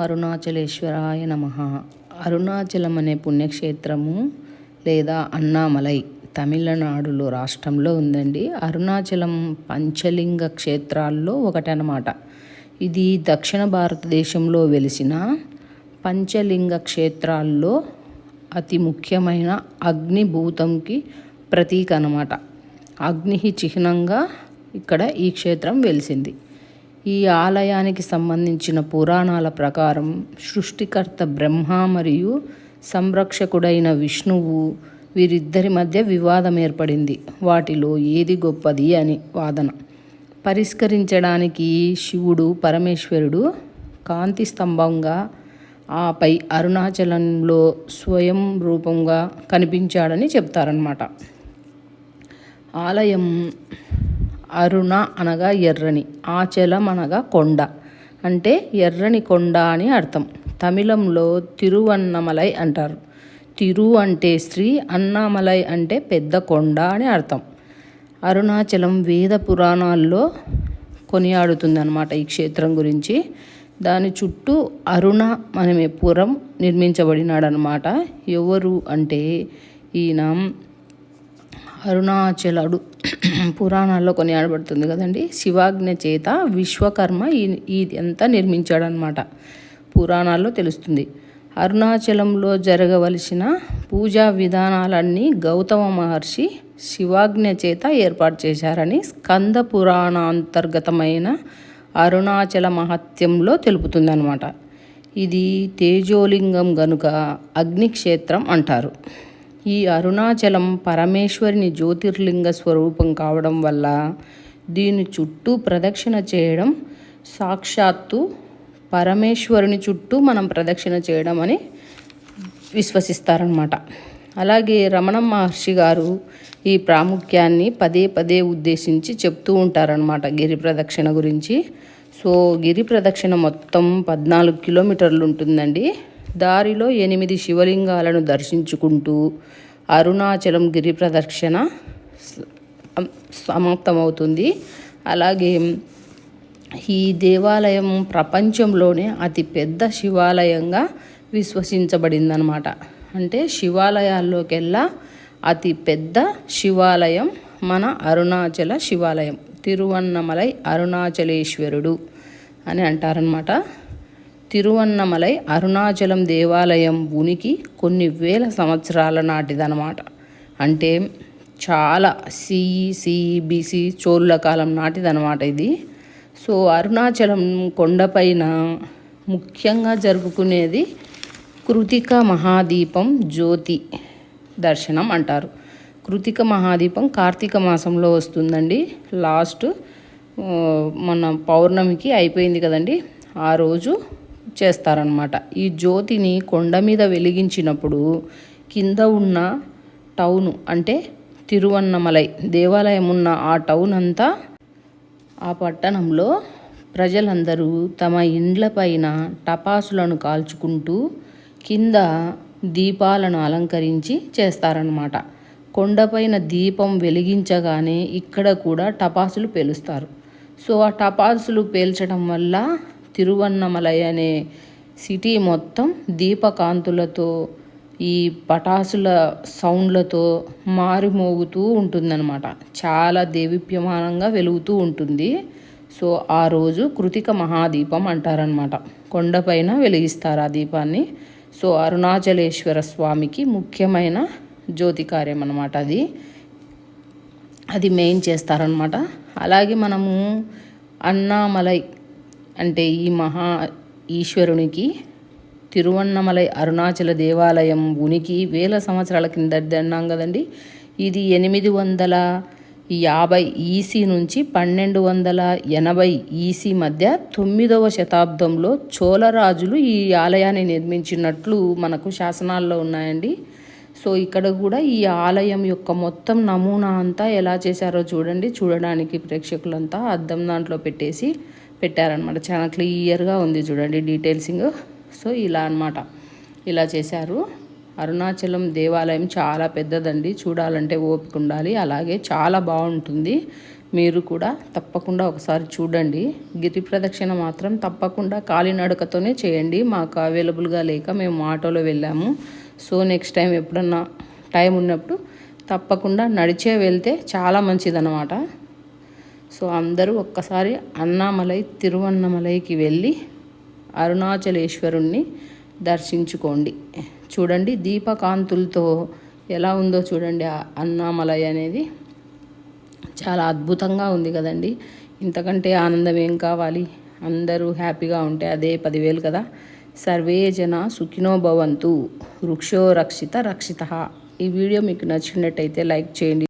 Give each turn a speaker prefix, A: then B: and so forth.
A: అరుణాచలేశ్వరాయ నమ. అరుణాచలం అనే పుణ్యక్షేత్రము లేదా అన్నామలై తమిళనాడులో రాష్ట్రంలో ఉందండి. అరుణాచలం పంచలింగ క్షేత్రాల్లో ఒకటి ఇది దక్షిణ భారతదేశంలో వెలిసిన పంచలింగ క్షేత్రాల్లో అతి ముఖ్యమైన అగ్నిభూతంకి ప్రతీక అనమాట అగ్ని చిహ్నంగా ఇక్కడ ఈ క్షేత్రం వెలిసింది. ఈ ఆలయానికి సంబంధించిన పురాణాల ప్రకారం సృష్టికర్త బ్రహ్మ మరియు సంరక్షకుడైన విష్ణువు వీరిద్దరి మధ్య వివాదం ఏర్పడింది. వాటిలో ఏది గొప్పది అని వాదన. పరిష్కరించడానికి శివుడు పరమేశ్వరుడు కాంతి స్తంభంగా ఆపై అరుణాచలంలో స్వయం రూపంగా కనిపించాడని చెప్తారనమాట ఆలయం అరుణ అనగా ఎర్రని ఆచలం అనగా కొండ. అంటే ఎర్రని కొండ అని అర్థం. తమిళంలో తిరువన్నమలై అంటారు. తిరు అంటే శ్రీ అన్నామలై అంటే పెద్ద కొండ అని అర్థం. అరుణాచలం వేద పురాణాల్లో కొనియాడుతుందన్నమాట ఈ క్షేత్రం గురించి. దాని చుట్టూ అరుణ మనమే పురం నిర్మించబడినాడనమాట ఎవరు అంటే ఈయన అరుణాచలుడు. పురాణాల్లో కొన్ని ఆడబడుతుంది కదండి. శివాజ్ఞ చేత విశ్వకర్మ ఈ అంతా నిర్మించాడనమాట పురాణాల్లో తెలుస్తుంది. అరుణాచలంలో జరగవలసిన పూజా విధానాలన్నీ గౌతమ మహర్షి శివాజ్ఞ చేత ఏర్పాటు చేశారని స్కంద పురాణాంతర్గతమైన అరుణాచల మహత్యంలో తెలుపుతుందన్నమాట. ఇది తేజోలింగం గనుక అగ్నిక్షేత్రం అంటారు. ఈ అరుణాచలం పరమేశ్వరిని జ్యోతిర్లింగ స్వరూపం కావడం వల్ల దీని చుట్టూ ప్రదక్షిణ చేయడం సాక్షాత్తు పరమేశ్వరుని చుట్టూ మనం ప్రదక్షిణ చేయడం అని విశ్వసిస్తారనమాట అలాగే రమణ మహర్షి గారు ఈ ప్రాముఖ్యాన్ని పదే పదే ఉద్దేశించి చెప్తూ ఉంటారనమాట గిరి ప్రదక్షిణ గురించి. సో గిరి ప్రదక్షిణ మొత్తం పద్నాలుగు కిలోమీటర్లు ఉంటుందండి. దారిలో ఎనిమిది శివలింగాలను దర్శించుకుంటూ అరుణాచలం గిరి ప్రదక్షిణ సమాప్తమవుతుంది. అలాగే ఈ దేవాలయం ప్రపంచంలోనే అతి పెద్ద శివాలయంగా విశ్వసించబడిందనమాట అంటే శివాలయాల్లోకెల్లా అతి పెద్ద శివాలయం మన అరుణాచల శివాలయం. తిరువన్నమలై అరుణాచలేశ్వరుడు అని అంటారనమాట తిరువన్నమలై అరుణాచలం దేవాలయం ఉనికి కొన్ని వేల సంవత్సరాల నాటిదనమాట అంటే చాలా సిఈ సిఈ బీసీ చోళ్ళ కాలం నాటిదనమాట ఇది. సో అరుణాచలం కొండపైన ముఖ్యంగా జరుపుకునేది కృతిక మహాదీపం జ్యోతి దర్శనం అంటారు. కృతిక మహాదీపం కార్తీక మాసంలో వస్తుందండి. లాస్ట్ మన పౌర్ణమికి అయిపోయింది కదండి. ఆ రోజు చేస్తారనమాట ఈ జ్యోతిని కొండ మీద వెలిగించినప్పుడు కింద ఉన్న టౌను అంటే తిరువన్నమలై దేవాలయం ఉన్న ఆ టౌన్ అంతా ఆ పట్టణంలో ప్రజలందరూ తమ ఇండ్ల పైన టపాసులను కాల్చుకుంటూ కింద దీపాలను అలంకరించి చేస్తారనమాట కొండపైన దీపం వెలిగించగానే ఇక్కడ కూడా టపాసులు పేలుస్తారు. సో ఆ టపాసులు పేల్చడం వల్ల తిరువన్నమలై అనే సిటీ మొత్తం దీపకాంతులతో ఈ పటాసుల సౌండ్లతో మారుమోగుతూ ఉంటుందన్నమాట. చాలా దేవిప్యమానంగా వెలుగుతూ ఉంటుంది. సో ఆ రోజు కృతిక మహాదీపం అంటారనమాట కొండపైన వెలిగిస్తారు ఆ దీపాన్ని. సో అరుణాచలేశ్వర స్వామికి ముఖ్యమైన జ్యోతి కార్యం అనమాట అది. అది మెయిన్ చేస్తారనమాట అలాగే మనము అన్నామలై అంటే ఈ మహా ఈశ్వరునికి తిరువన్నమలై అరుణాచల దేవాలయం ఉనికి వేల సంవత్సరాల కింద అన్నాం కదండి. ఇది ఎనిమిది వందల యాభై ఈసీ నుంచి పన్నెండు వందల ఎనభై ఈసీ మధ్య తొమ్మిదవ శతాబ్దంలో చోళరాజులు ఈ ఆలయాన్ని నిర్మించినట్లు మనకు శాసనాల్లో ఉన్నాయండి. సో ఇక్కడ కూడా ఈ ఆలయం యొక్క మొత్తం నమూనా అంతా ఎలా చేశారో చూడండి. చూడడానికి ప్రేక్షకులంతా అద్దం దాంట్లో పెట్టేసి పెట్టారనమాట చాలా క్లియర్గా ఉంది చూడండి డీటెయిల్సింగ్. సో ఇలా అనమాట ఇలా చేశారు. అరుణాచలం దేవాలయం చాలా పెద్దదండి. చూడాలంటే ఓపిక ఉండాలి. అలాగే చాలా బాగుంటుంది. మీరు కూడా తప్పకుండా ఒకసారి చూడండి. గిరి ప్రదక్షిణ మాత్రం తప్పకుండా కాలినడకతోనే చేయండి. మాకు అవైలబుల్గా లేక మేము ఆటోలో వెళ్ళాము. సో నెక్స్ట్ టైం ఎప్పుడన్నా టైం ఉన్నప్పుడు తప్పకుండా నడిచే వెళ్తే చాలా మంచిదన్నమాట. సో అందరూ ఒక్కసారి అన్నామలై తిరువన్నమలైకి వెళ్ళి అరుణాచలేశ్వరుణ్ణి దర్శించుకోండి. చూడండి దీపకాంతులతో ఎలా ఉందో చూడండి అన్నామలై అనేది. చాలా అద్భుతంగా ఉంది కదండి. ఇంతకంటే ఆనందం ఏం కావాలి? అందరూ హ్యాపీగా ఉంటే అదే పదివేలు కదా. సర్వే జన సుఖినో భవంతు వృక్షో రక్షిత రక్షిత. ఈ వీడియో మీకు నచ్చినట్టయితే లైక్ చేయండి.